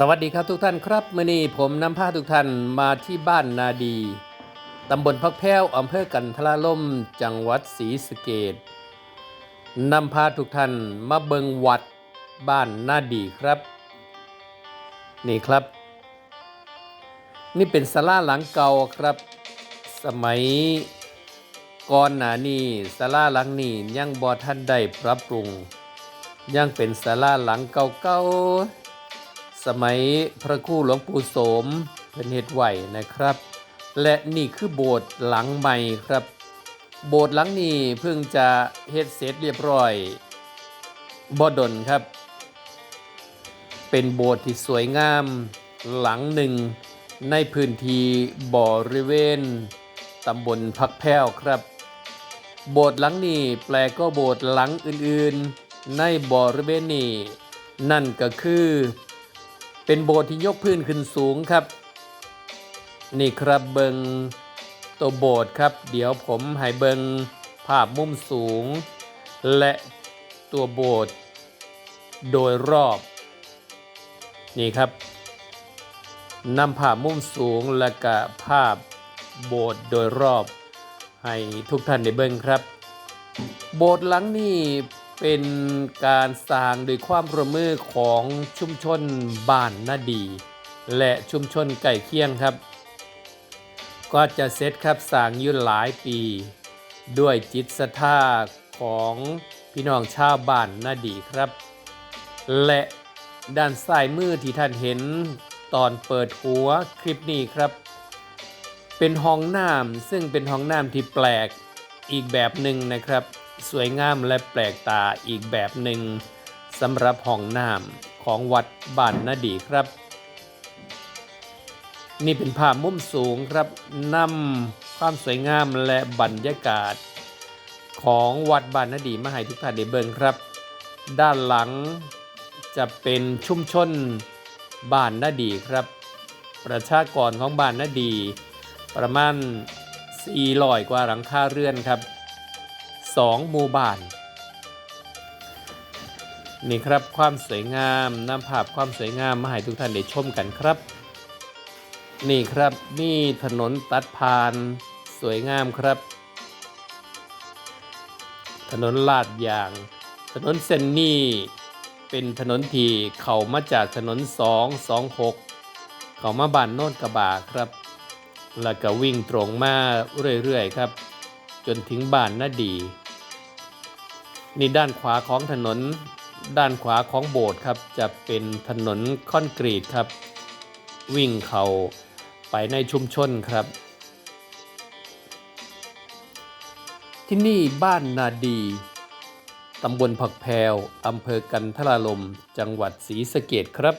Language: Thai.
สวัสดีครับทุกท่านครับมื่อนี้ผมนำพาทุกท่านมาที่บ้านนาดี ตำบลพักแพ้วอำเภอกันทราล่ม จังหวัดศรีสะเกดนำพาทุกท่านมาเบิงวัดบ้านนาดีครับ นี่ครับ นี่เป็นศาลาหลังเก่าครับ สมัยก่อนหน้านี้ศาลาหลังนี้ยังบ่ทันได้ปรับปรุง ยังเป็นศาลาหลังเก่าๆ สมัยพระคู่หลวงปู่โสมเป็นเฮ็ดไหวนะครับ และนี่คือโบสถ์หลังใหม่ครับ โบสถ์หลังนี้เพิ่งจะเฮ็ดเสร็จเรียบร้อยบ่ดนครับ เป็นโบสถ์ที่สวยงามหลังหนึ่ง ในพื้นที่บริเวณตำบลพักแพ้วครับ โบสถ์หลังนี้แปลก็โบสถ์หลังอื่นๆ ในบริเวณนี้นั่นก็คือ เป็นโบสถ์ที่ยกพื้นขึ้นสูงครับ นี่ครับเบิงตัวโบสถ์ครับ เดี๋ยวผมให้เบิงภาพมุมสูง และตัวโบสถ์โดยรอบ นี่ครับนำภาพมุมสูงและก็ภาพโบสถ์โดยรอบ ให้ทุกท่านได้เบิ่งครับ โบสถ์หลังนี้ เป็นการสร้างโดยความร่วมมือของชุมชนบ้านนาดี และชุมชนใกล้เคียงครับ ก็จะเสร็จครับสร้างอยู่หลายปี ด้วยจิตศรัทธาของพี่น้องชาวบ้านนาดีครับ และด้านซ้ายมือที่ท่านเห็นตอนเปิดหัวคลิปนี้ครับ เป็นห้องน้ำซึ่งเป็นห้องน้ำที่แปลกอีกแบบหนึ่งนะครับ สวยงามและแปลกตาอีกแบบหนึ่งสำหรับห้องน้ำของวัดบ้านนาดีครับ นี่เป็นภาพมุมสูงครับนำความสวยงามและบรรยากาศ ของวัดบ้านนาดีมาให้ทุกท่านได้เบิ่งครับ ด้านหลังจะเป็นชุมชนบ้านนาดีครับ ประชากรของบ้านนาดี ประมาณ400กว่าหลังคาเรือนครับ 2 หมู่บ้าน นี่ครับความสวยงามนำภาพความสวยงามมาให้ทุกท่านได้ชมกันครับ นี่ครับมีถนนตัดผ่านสวยงามครับ ถนนลาดยาง ถนนเส้นนี้เป็นถนนที่เข้ามาจากถนน 226 เข้ามาบ้านโน่นกระบาครับ แล้วก็วิ่งตรงมาเรื่อยๆครับ จนถึงบ้านนาดี นี่ด้านขวาของถนน ด้านขวาของโบสถ์ครับ จะเป็นถนนคอนกรีตครับ วิ่งเข้าไปในชุมชนครับ ที่นี่บ้านนาดีตำบลผักแพวอำเภอกันทราลม จังหวัดศรีสะเกดครับ